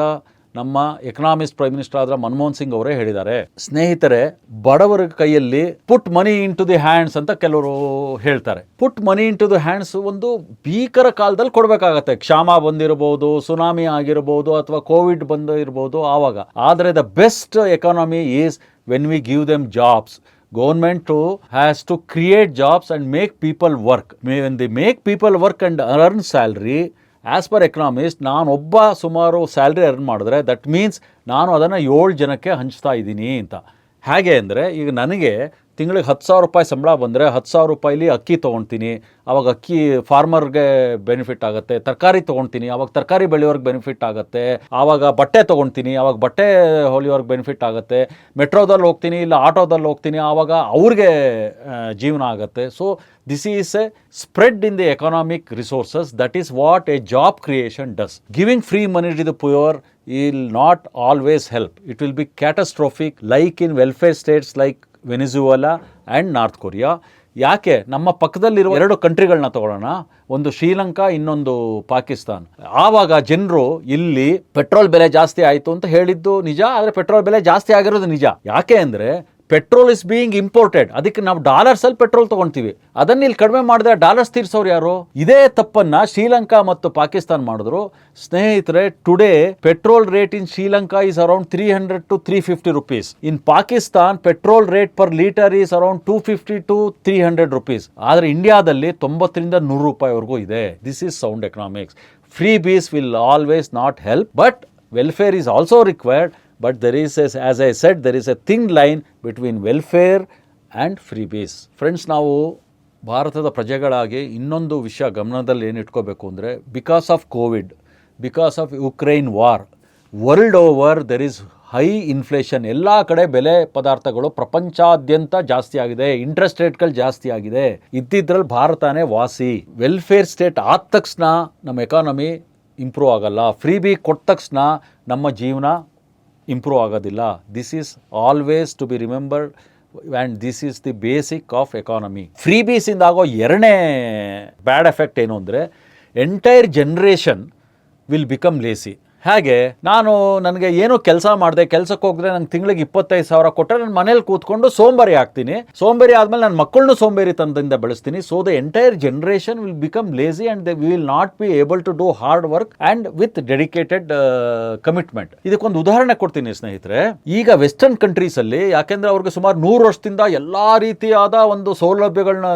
ನಮ್ಮ ಎಕನಾಮಿಸ್ಟ್ ಪ್ರೈಮ್ ಮಿನಿಸ್ಟರ್ ಆದ ಮನಮೋಹನ್ ಸಿಂಗ್ ಅವರೇ ಹೇಳಿದ್ದಾರೆ. ಸ್ನೇಹಿತರೆ, ಬಡವರ ಕೈಯಲ್ಲಿ put money into the hands ಅಂತ ಕೆಲವರು ಹೇಳ್ತಾರೆ. Put money into the hands ಒಂದು ಭೀಕರ ಕಾಲದಲ್ಲಿ ಕೊಡಬೇಕಾಗತ್ತೆ. ಕ್ಷಾಮ ಬಂದಿರಬಹುದು ಸುನಾಮಿ ಆಗಿರಬಹುದು ಅಥವಾ ಕೋವಿಡ್ ಬಂದಿರಬಹುದು ಆವಾಗ. ಆದರೆ the best economy is when we give them jobs government has to create jobs and make people work the make people work and earn salary as per economist ನಾನು ಒಬ್ಬ ಸುಮಾರು ಸ್ಯಾಲ್ರಿ ಅರ್ನ್ ಮಾಡಿದ್ರೆ that means ನಾನು ಅದನ್ನು ಏಳು ಜನಕ್ಕೆ ಹಂಚ್ತಾ ಇದ್ದೀನಿ ಅಂತ. ಹೇಗೆ ಅಂದರೆ, ಈಗ ನನಗೆ ತಿಂಗಳಿಗೆ ಹತ್ತು ಸಾವಿರ ರೂಪಾಯಿ ಸಂಬಳ ಬಂದರೆ ಹತ್ತು ಸಾವಿರ ರೂಪಾಯಿಲಿ ಅಕ್ಕಿ ತೊಗೊಳ್ತೀನಿ ಆವಾಗ ಅಕ್ಕಿ ಫಾರ್ಮರ್ಗೆ ಬೆನಿಫಿಟ್ ಆಗುತ್ತೆ. ತರಕಾರಿ ತೊಗೊಳ್ತೀನಿ ಆವಾಗ ತರಕಾರಿ ಬೆಳೆಯೋರ್ಗೆ ಬೆನಿಫಿಟ್ ಆಗುತ್ತೆ. ಆವಾಗ ಬಟ್ಟೆ ತೊಗೊಳ್ತೀನಿ ಆವಾಗ ಬಟ್ಟೆ ಹೊಲಿಯೋರ್ಗೆ ಬೆನಿಫಿಟ್ ಆಗುತ್ತೆ. ಮೆಟ್ರೋದಲ್ಲಿ ಹೋಗ್ತೀನಿ ಇಲ್ಲ ಆಟೋದಲ್ಲಿ ಹೋಗ್ತೀನಿ. ಆವಾಗ ಅವ್ರಿಗೆ ಜೀವನ ಆಗುತ್ತೆ. So this is a spread in the economic resources that is what a job creation does giving free money to the poor will not always help. It will be catastrophic, like in welfare states, like Venezuela and North Korea. ಯಾಕೆ? ನಮ್ಮ ಪಕ್ಕದಲ್ಲಿರುವ ಎರಡು ಕಂಟ್ರಿಗಳನ್ನ ತಗೊಳ್ಳೋಣ. ಒಂದು ಶ್ರೀಲಂಕಾ, ಇನ್ನೊಂದು ಪಾಕಿಸ್ತಾನ್. ಆವಾಗ ಜನರು ಇಲ್ಲಿ ಪೆಟ್ರೋಲ್ ಬೆಲೆ ಜಾಸ್ತಿ ಆಯಿತು ಅಂತ ಹೇಳಿದ್ದು ನಿಜ, ಆದರೆ ಪೆಟ್ರೋಲ್ ಬೆಲೆ ಜಾಸ್ತಿ ಆಗಿರೋದು ನಿಜ. ಯಾಕೆ ಅಂದರೆ ಪೆಟ್ರೋಲ್ ಇಸ್ ಬೀಯಿಂಗ್ ಇಂಪೋರ್ಟೆಡ್ ಅದಕ್ಕೆ ನಾವು ಡಾಲರ್ಸ್ ಅಲ್ಲಿ ಪೆಟ್ರೋಲ್ ತಗೊಂತೀವಿ. ಅದನ್ನ ಇಲ್ಲಿ ಕಡಿಮೆ ಮಾಡಿದ್ರೆ ಡಾಲರ್ಸ್ ತೀರ್ಸೋರು ಯಾರು? ಇದೇ ತಪ್ಪನ್ನ ಶ್ರೀಲಂಕಾ ಮತ್ತು ಪಾಕಿಸ್ತಾನ ಮಾಡಿದ್ರು. ಸ್ನೇಹಿತರೆ today petrol rate in Sri Lanka is around three hundred to three fifty rupees in Pakistan petrol rate per litre is around two fifty to three hundred rupees ಆದರೆ ಇಂಡಿಯಾದಲ್ಲಿ ತೊಂಬತ್ತರಿಂದ ನೂರು ರೂಪಾಯಿವರೆಗೂ ಇದೆ. This is sound economics freebies will always not help but welfare is also required but there is S as I set there is A thin line between welfare and freebies friends ನಾವು ಭಾರತದ ಪ್ರಜೆಗಳಾಗಿ ಇನ್ನೊಂದು ವಿಷಯ ಗಮನದಲ್ಲಿ ಏನು ಇಟ್ಕೋಬೇಕು ಅಂದರೆ because of Covid because of Ukraine war world over there is high inflation ಎಲ್ಲ ಕಡೆ ಬೆಲೆ ಪದಾರ್ಥಗಳು ಪ್ರಪಂಚಾದ್ಯಂತ ಜಾಸ್ತಿ ಆಗಿದೆ. ಇಂಟ್ರೆಸ್ಟ್ ರೇಟ್ಗಳು ಜಾಸ್ತಿ ಆಗಿದೆ. ಇದ್ದಿದ್ರಲ್ಲಿ ಭಾರತನೇ ವಾಸಿ. ವೆಲ್ಫೇರ್ ಸ್ಟೇಟ್ ಆದ ತಕ್ಷಣ ನಮ್ಮ ಎಕಾನಮಿ ಇಂಪ್ರೂವ್ ಆಗಲ್ಲ. ಫ್ರೀ ಬಿ ಕೊಟ್ಟ ತಕ್ಷಣ ನಮ್ಮ ಜೀವನ ಇಂಪ್ರೂವ್ ಆಗೋದಿಲ್ಲ. This is always to be remembered and this is the basic of economy free ಬೀಸಿಂದ ಆಗೋ ಎರಡನೇ ಬ್ಯಾಡ್ ಎಫೆಕ್ಟ್ ಏನು ಅಂದರೆ entire generation will become lazy ಹೇಗೆ ನಾನು ನನಗೆ ಏನು ಕೆಲಸ ಮಾಡಿದೆ, ಕೆಲಸಕ್ಕೆ ಹೋಗಿದ್ರೆ ನಂಗೆ ತಿಂಗಳಿಗೆ ಇಪ್ಪತ್ತೈದು ಸಾವಿರ ಕೊಟ್ಟರೆ ನಾನು ಮನೇಲಿ ಕೂತ್ಕೊಂಡು ಸೋಂಬೇರಿ ಆಗ್ತೀನಿ. ಸೋಂಬೇರಿ ಆದಮೇಲೆ ನನ್ನ ಮಕ್ಕಳನ್ನು ಸೋಂಬೇರಿ ತಂದಿಂದ ಬೆಳೆಸ್ತೀನಿ. So the entire generation will become lazy and they will not be able to do hard work and with dedicated commitment ಇದಕ್ಕೊಂದು ಉದಾಹರಣೆ ಕೊಡ್ತೀನಿ ಸ್ನೇಹಿತರೆ. ಈಗ ವೆಸ್ಟರ್ನ್ ಕಂಟ್ರೀಸಲ್ಲಿ ಯಾಕೆಂದ್ರೆ ಅವ್ರಿಗೆ ಸುಮಾರು ನೂರು ವರ್ಷದಿಂದ ಎಲ್ಲಾ ರೀತಿಯಾದ ಒಂದು ಸೌಲಭ್ಯಗಳನ್ನ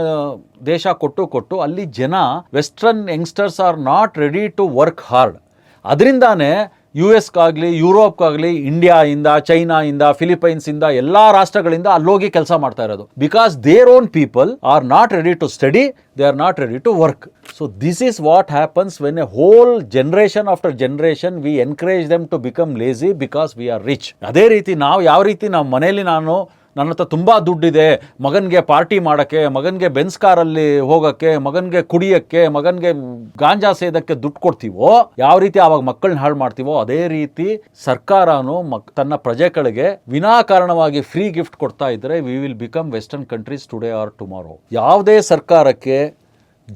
ದೇಶ ಕೊಟ್ಟು ಕೊಟ್ಟು ಅಲ್ಲಿ ಜನ western youngsters are not ready to work hard ಅದರಿಂದಾನೇ you ಎಸ್ಗಾಗಲಿ ಯುರೋಪ್ಗಾಗಲಿ ಇಂಡಿಯಾಯಿಂದ ಚೈನಾಯಿಂದ ಫಿಲಿಪೈನ್ಸಿಂದ ಎಲ್ಲ ರಾಷ್ಟ್ರಗಳಿಂದ ಅಲ್ಲೋಗಿ ಕೆಲಸ ಮಾಡ್ತಾ ಇರೋದು. Because their own people are not ready to study they are not ready to work so this is what happens when a whole generation after generation we encourage them to become lazy because we are rich ಅದೇ ರೀತಿ ನಾವು ಯಾವ ರೀತಿ ನಮ್ಮ ಮನೆಯಲ್ಲಿ ನಾನು ನನ್ನ ಹತ್ರ ತುಂಬ ದುಡ್ಡಿದೆ, ಮಗನಿಗೆ ಪಾರ್ಟಿ ಮಾಡೋಕ್ಕೆ, ಮಗನಿಗೆ ಬೆನ್ಸ್ ಕಾರಲ್ಲಿ ಹೋಗೋಕ್ಕೆ, ಮಗನಿಗೆ ಕುಡಿಯೋಕ್ಕೆ, ಮಗನಿಗೆ ಗಾಂಜಾ ಸೇದಕ್ಕೆ ದುಡ್ಡು ಕೊಡ್ತೀವೋ, ಯಾವ ರೀತಿ ಆವಾಗ ಮಕ್ಕಳನ್ನ ಹಾಳು ಮಾಡ್ತೀವೋ, ಅದೇ ರೀತಿ ಸರ್ಕಾರನು ಮಕ್, ತನ್ನ ಪ್ರಜೆಗಳಿಗೆ ವಿನಾಕಾರಣವಾಗಿ ಫ್ರೀ ಗಿಫ್ಟ್ ಕೊಡ್ತಾ ಇದ್ದರೆ we will become western countries today or tomorrow ಯಾವುದೇ ಸರ್ಕಾರಕ್ಕೆ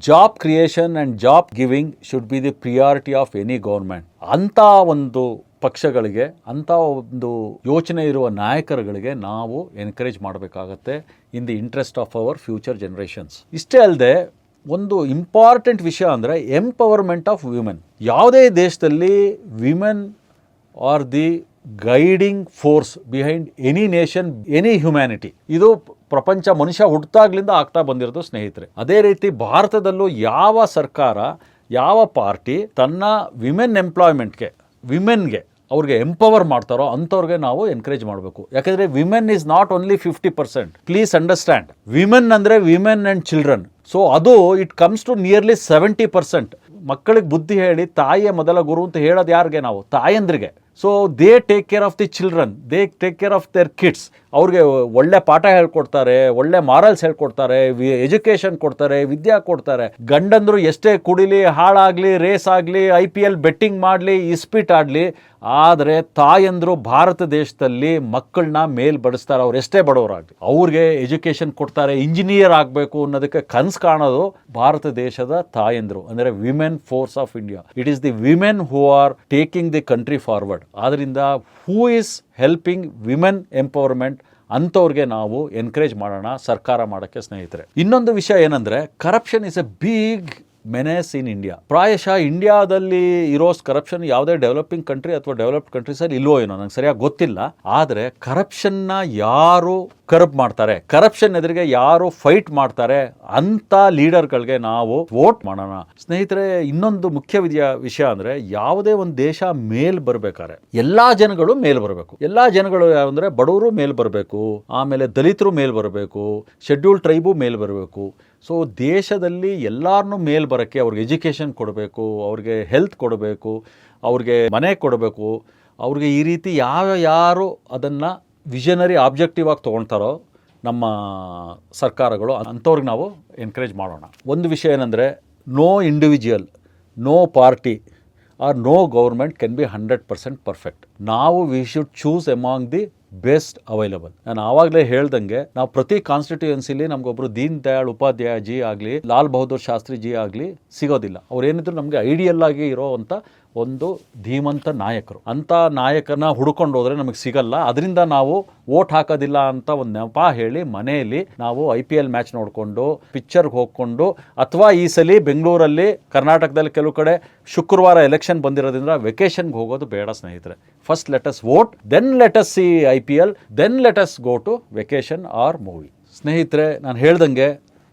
job creation and job giving should be the priority of any government. ಅಂಥ ಒಂದು ಪಕ್ಷಗಳಿಗೆ ಅಂಥ ಒಂದು ಯೋಚನೆ ಇರುವ ನಾಯಕರುಗಳಿಗೆ ನಾವು ಎನ್ಕರೇಜ್ ಮಾಡಬೇಕಾಗತ್ತೆ in the interest of our future generations ಇಷ್ಟೇ ಅಲ್ಲದೆ ಒಂದು ಇಂಪಾರ್ಟೆಂಟ್ ವಿಷಯ ಅಂದರೆ ಎಂಪವರ್ಮೆಂಟ್ ಆಫ್ ವಿಮೆನ್ ಯಾವುದೇ ದೇಶದಲ್ಲಿ women are the guiding force behind any nation any humanity ಇದು ಪ್ರಪಂಚ ಮನುಷ್ಯ ಹುಟ್ಟಾಗ್ಲಿಂದ ಆಗ್ತಾ ಬಂದಿರೋದು ಸ್ನೇಹಿತರೆ. ಅದೇ ರೀತಿ ಭಾರತದಲ್ಲೂ ಯಾವ ಸರ್ಕಾರ, ಯಾವ ಪಾರ್ಟಿ ತನ್ನ ವಿಮೆನ್ ಎಂಪ್ಲಾಯ್ಮೆಂಟ್ಗೆ ವಿಮೆನ್ಗೆ ಅವ್ರಿಗೆ ಎಂಪವರ್ ಮಾಡ್ತಾರೋ ಅಂಥವ್ರಿಗೆ ನಾವು ಎನ್ಕರೇಜ್ ಮಾಡಬೇಕು. ಯಾಕೆಂದರೆ women is not only fifty percent please understand women ಅಂದರೆ ವಿಮೆನ್ ಆ್ಯಂಡ್ ಚಿಲ್ಡ್ರನ್ ಸೊ ಅದು it comes to nearly seventy percent ಮಕ್ಕಳಿಗೆ ಬುದ್ಧಿ ಹೇಳಿ ತಾಯಿಯ ಮೊದಲ ಗುರು ಅಂತ ಹೇಳೋದು ಯಾರಿಗೆ ನಾವು? ತಾಯಂದ್ರಿಗೆ. So they take care of the children they take care of their kids ಅವ್ರಿಗೆ ಒಳ್ಳೆ ಪಾಠ ಹೇಳ್ಕೊಡ್ತಾರೆ, ಒಳ್ಳೆ ಮಾರಲ್ಸ್ ಹೇಳ್ಕೊಡ್ತಾರೆ ಎಜುಕೇಷನ್ ಕೊಡ್ತಾರೆ, ವಿದ್ಯಾ ಕೊಡ್ತಾರೆ. ಗಂಡಂದ್ರು ಎಷ್ಟೇ ಕುಡಿಲಿ, ಹಾಳಾಗ್ಲಿ ರೇಸ್ ಆಗಲಿ ಐ ಪಿ ಎಲ್ ಬೆಟ್ಟಿಂಗ್ ಮಾಡಲಿ, ಇಸ್ಪಿಟ್ ಆಡಲಿ, ಆದರೆ ತಾಯಂದ್ರು ಭಾರತ ದೇಶದಲ್ಲಿ ಮಕ್ಕಳನ್ನ ಮೇಲ್ ಬಡಿಸ್ತಾರೆ, ಅವ್ರು ಎಷ್ಟೇ ಬಡವರಾಗಲಿ. ಅವ್ರಿಗೆ ಎಜುಕೇಶನ್ ಕೊಡ್ತಾರೆ ಇಂಜಿನಿಯರ್ ಆಗಬೇಕು ಅನ್ನೋದಕ್ಕೆ ಕನ್ಸು ಕಾಣೋದು ಭಾರತ ದೇಶದ ತಾಯಂದ್ರು, ಅಂದರೆ women force of India it is the women who are taking the country forward ಆದ್ದರಿಂದ who is helping women empowerment ಅಂಥವ್ರಿಗೆ ನಾವು ಎನ್ಕರೇಜ್ ಮಾಡೋಣ, ಸರ್ಕಾರ ಮಾಡೋಕ್ಕೆ ಸ್ನೇಹಿತರೆ. ಇನ್ನೊಂದು ವಿಷಯ ಏನಂದರೆ corruption is a big menace in India. ಪ್ರಾಯಶಃ ಇಂಡಿಯಾದಲ್ಲಿ ಇರೋ ಕರಪ್ಷನ್ ಯಾವುದೇ ಡೆವಲಪಿಂಗ್ ಕಂಟ್ರಿ ಅಥವಾ ಡೆವಲಪ್ಡ್ ಕಂಟ್ರೀಸಲ್ಲಿ ಇಲ್ವೋ ಏನೋ, ನಂಗೆ ಸರಿಯಾಗಿ ಗೊತ್ತಿಲ್ಲ. ಆದರೆ ಕರಪ್ಷನ್ನ ಯಾರು ಕರಪ್ ಮಾಡ್ತಾರೆ? ಕರಪ್ಷನ್ ಎದುರಿಗೆ ಯಾರು ಫೈಟ್ ಮಾಡ್ತಾರೆ? ಅಂತ ಲೀಡರ್ಗಳಿಗೆ ನಾವು ವೋಟ್ ಮಾಡೋಣ. ಸ್ನೇಹಿತರೆ, ಇನ್ನೊಂದು ಮುಖ್ಯ ವಿದ್ಯಾ, ವಿಷಯ ಅಂದರೆ ಯಾವುದೇ ಒಂದು ದೇಶ ಮೇಲ್ ಬರಬೇಕಾದ್ರೆ, ಎಲ್ಲ ಜನಗಳು ಮೇಲ್ ಬರಬೇಕು. ಎಲ್ಲ ಜನಗಳು ಅಂದರೆ ಬಡವರು ಮೇಲ್ ಬರಬೇಕು, ಆಮೇಲೆ ದಲಿತರು ಮೇಲ್ ಬರಬೇಕು ಶೆಡ್ಯೂಲ್ ಟ್ರೈಬು ಮೇಲ್ ಬರಬೇಕು ಸೊ ದೇಶದಲ್ಲಿ ಎಲ್ಲರನ್ನೂ ಮೇಲ್ ಬರೋಕ್ಕೆ ಅವ್ರಿಗೆ ಎಜುಕೇಷನ್ ಕೊಡಬೇಕು, ಅವ್ರಿಗೆ ಹೆಲ್ತ್ ಕೊಡಬೇಕು, ಅವ್ರಿಗೆ ಮನೆ ಕೊಡಬೇಕು, ಅವ್ರಿಗೆ ಈ ರೀತಿ ಯಾವ ಯಾರು ಅದನ್ನು ವಿಷನರಿ ಆಬ್ಜೆಕ್ಟಿವ್ ಆಗಿ ತೊಗೊಳ್ತಾರೋ ನಮ್ಮ ಸರ್ಕಾರಗಳು ಅಂಥವ್ರಿಗೆ ನಾವು ಎನ್ಕರೇಜ್ ಮಾಡೋಣ. ಒಂದು ವಿಷಯ ಏನಂದರೆ no individual no party or no government can be hundred percent perfect ನಾವು we should choose among the best available ನಾನು ಆವಾಗಲೇ ಹೇಳ್ದಂಗೆ, ನಾವು ಪ್ರತಿ ಕಾನ್ಸ್ಟಿಟ್ಯೂಯನ್ಸಿಲಿ ನಮಗೊಬ್ರು ದೀನ್ ದಯಾಳ್ ಉಪಾಧ್ಯಾಯ ಜಿ ಆಗಲಿ, ಲಾಲ್ ಬಹದ್ದೂರ್ ಶಾಸ್ತ್ರಿ ಜಿ ಆಗಲಿ ಸಿಗೋದಿಲ್ಲ. ಅವ್ರು ಏನಿದ್ರು ನಮಗೆ ಐಡಿಯಲ್ ಆಗಿ ಇರೋವಂಥ ಒಂದು ಧೀಮಂತ ನಾಯಕರು. ಅಂಥ ನಾಯಕನ ಹುಡ್ಕೊಂಡು ಹೋದರೆ ನಮಗೆ ಸಿಗಲ್ಲ. ಅದರಿಂದ ನಾವು ಓಟ್ ಹಾಕೋದಿಲ್ಲ ಅಂತ ಒಂದು ನೆಪ ಹೇಳಿ ಮನೆಯಲ್ಲಿ ನಾವು ಐ ಪಿ ಎಲ್ ಮ್ಯಾಚ್ ನೋಡಿಕೊಂಡು, ಪಿಕ್ಚರ್ಗೆ ಹೋಗ್ಕೊಂಡು, ಅಥವಾ ಈ ಸಲ ಬೆಂಗಳೂರಲ್ಲಿ ಕರ್ನಾಟಕದಲ್ಲಿ ಕೆಲವು ಕಡೆ ಶುಕ್ರವಾರ ಎಲೆಕ್ಷನ್ ಬಂದಿರೋದ್ರಿಂದ ವೆಕೇಷನ್ಗೆ ಹೋಗೋದು ಬೇಡ ಸ್ನೇಹಿತರೆ. First let's vote then let's see I P L then let's go to vacation or movie ಸ್ನೇಹಿತರೆ, ನಾನು ಹೇಳ್ದಂಗೆ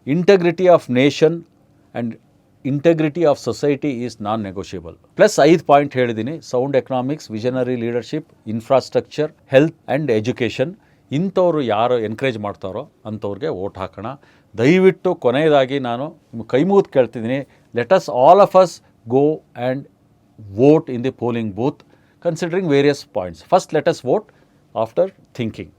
integrity of nation and integrity of society is non negotiable plus ಐದು ಪಾಯಿಂಟ್ ಹೇಳಿದ್ದೀನಿ sound economics visionary leadership infrastructure health and education ಇಂಥವ್ರು ಯಾರು encourage ಮಾಡ್ತಾರೋ ಅಂಥವ್ರಿಗೆ vote ಹಾಕೋಣ. ದಯವಿಟ್ಟು ಕೊನೆಯದಾಗಿ ನಾನು ಕೈ ಮುಗಿದು ಕೇಳ್ತಿದ್ದೀನಿ let's all of us go and vote in the polling booth considering various points first let's vote after thinking